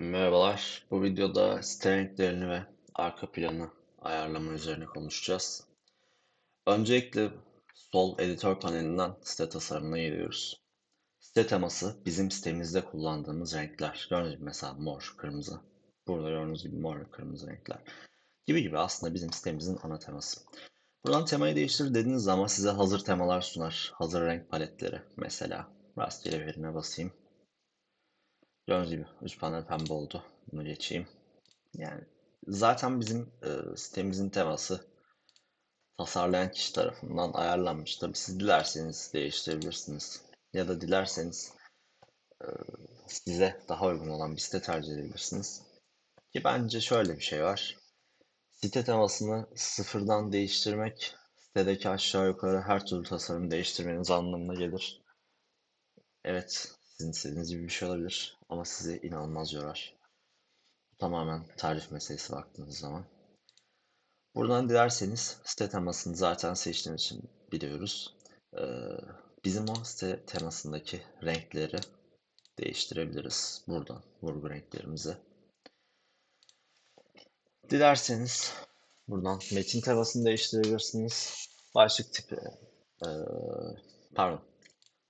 Merhabalar. Bu videoda site renklerini ve arka planı ayarlama üzerine konuşacağız. Öncelikle sol editör panelinden site tasarımına geliyoruz. Site teması bizim sitemizde kullandığımız renkler. Gördüğünüz gibi mesela mor, kırmızı. Burada gördüğünüz gibi mor ve kırmızı renkler. Gibi gibi aslında bizim sitemizin ana teması. Buradan temayı değiştir dediğiniz zaman size hazır temalar sunar. Hazır renk paletleri mesela. Rastgele birine basayım. Gördüğünüz gibi üst panel pembe oldu. Bunu geçeyim. Yani zaten bizim e, sitemizin teması tasarlayan kişi tarafından ayarlanmış. Tabii siz dilerseniz değiştirebilirsiniz. Ya da dilerseniz e, size daha uygun olan bir site tercih edebilirsiniz. Ki bence şöyle bir şey var. Site temasını sıfırdan değiştirmek sitedeki aşağı yukarı her türlü tasarım değiştirmeniz anlamına gelir. Evet, sizin istediğiniz gibi bir şey olabilir ama sizi inanılmaz yorar. Tamamen tarif meselesi baktığınız zaman. Buradan dilerseniz site temasını zaten seçtiğimiz için biliyoruz. Ee, bizim o site temasındaki renkleri değiştirebiliriz buradan vurgu renklerimizi. Dilerseniz buradan metin temasını değiştirebilirsiniz. Başlık tipi, e, pardon,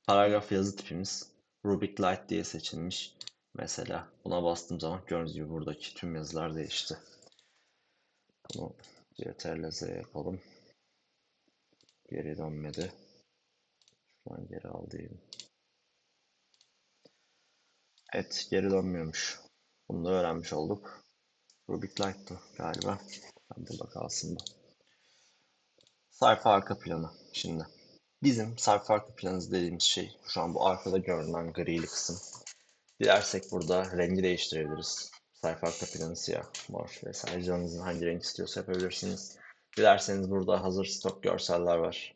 paragraf yazı tipimiz Rubik Light diye seçilmiş. Mesela buna bastığım zaman gördüğünüz gibi buradaki tüm yazılar değişti. Bunu CTRL Z yapalım. Geri dönmedi. Şuradan geri al diyelim. Evet geri dönmüyormuş. Bunu da öğrenmiş olduk. Rubik Light'tı galiba. Ben de bak aslında. Sayfa arka planı şimdi. Bizim sayfa arka planı dediğimiz şey şu an bu arkada görünen grili kısım. Dilersek burada rengi değiştirebiliriz. Sayfa arka planı siyah, mor vesaire canınızın hangi renk istiyorsa yapabilirsiniz. Dilerseniz burada hazır stok görseller var.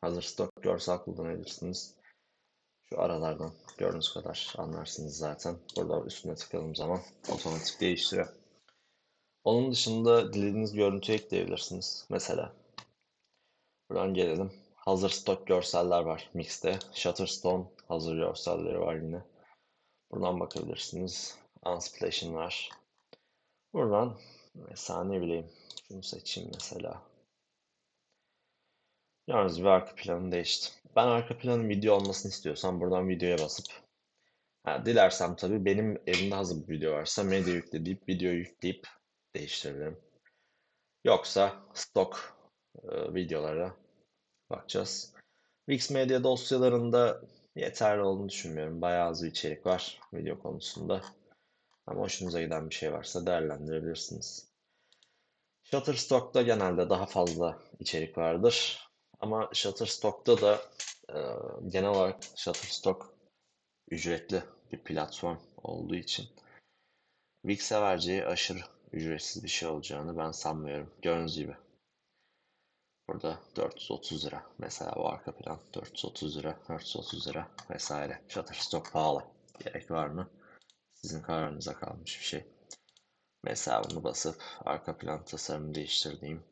Hazır stok görsel kullanabilirsiniz. Şu aralardan gördüğünüz kadar anlarsınız zaten. Burada üstüne tıkladığım zaman otomatik değiştiriyor. Onun dışında dilediğiniz görüntü ekleyebilirsiniz. Mesela buradan gelelim. Hazır stok görseller var Mix'te. Shutterstone hazır görselleri var yine. Buradan bakabilirsiniz. Unsplash'in var. Buradan mesela ne bileyim şunu seçeyim mesela. Gördüğünüz gibi arka planı değişti. Ben arka planın video olmasını istiyorsam buradan videoya basıp ha, dilersem tabii benim elimde hazır bir video varsa medya yükle deyip videoyu yükleyip değiştirebilirim. Yoksa stok e, videolara bakacağız. Wix Media dosyalarında yeterli olduğunu düşünmüyorum. Bayağı az içerik var video konusunda. Ama hoşunuza giden bir şey varsa değerlendirebilirsiniz. Shutterstock'ta genelde daha fazla içerik vardır. Ama Shutterstock'ta da e, genel olarak Shutterstock ücretli bir platform olduğu için Wix'e vereceği aşırı ücretsiz bir şey olacağını ben sanmıyorum. Gördüğünüz gibi. Burada 430 lira. Mesela bu arka plan 430 lira, 430 lira vesaire. Shutterstock pahalı. Gerek var mı? Sizin kararınıza kalmış bir şey. Mesela bunu basıp arka plan tasarımı değiştirdiğim.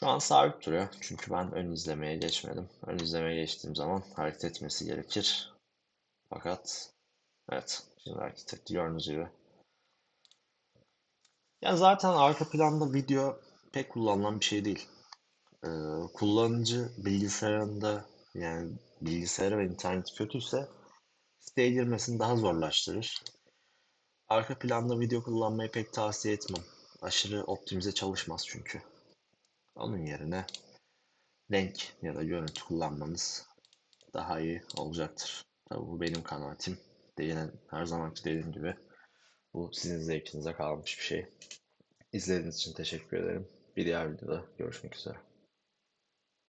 Şu an sabit duruyor. Çünkü ben ön izlemeye geçmedim. Ön izlemeye geçtiğim zaman hareket etmesi gerekir. Fakat evet şimdi hareket etti gördüğünüz gibi. Ya zaten arka planda video pek kullanılan bir şey değil. Ee, kullanıcı bilgisayarında yani bilgisayarı ve internet kötüyse siteye girmesini daha zorlaştırır. Arka planda video kullanmayı pek tavsiye etmem. Aşırı optimize çalışmaz çünkü. Onun yerine renk ya da görüntü kullanmanız daha iyi olacaktır. Tabii bu benim kanaatim. De yine her zamanki dediğim gibi bu sizin zevkinize kalmış bir şey. İzlediğiniz için teşekkür ederim. Bir diğer videoda görüşmek üzere.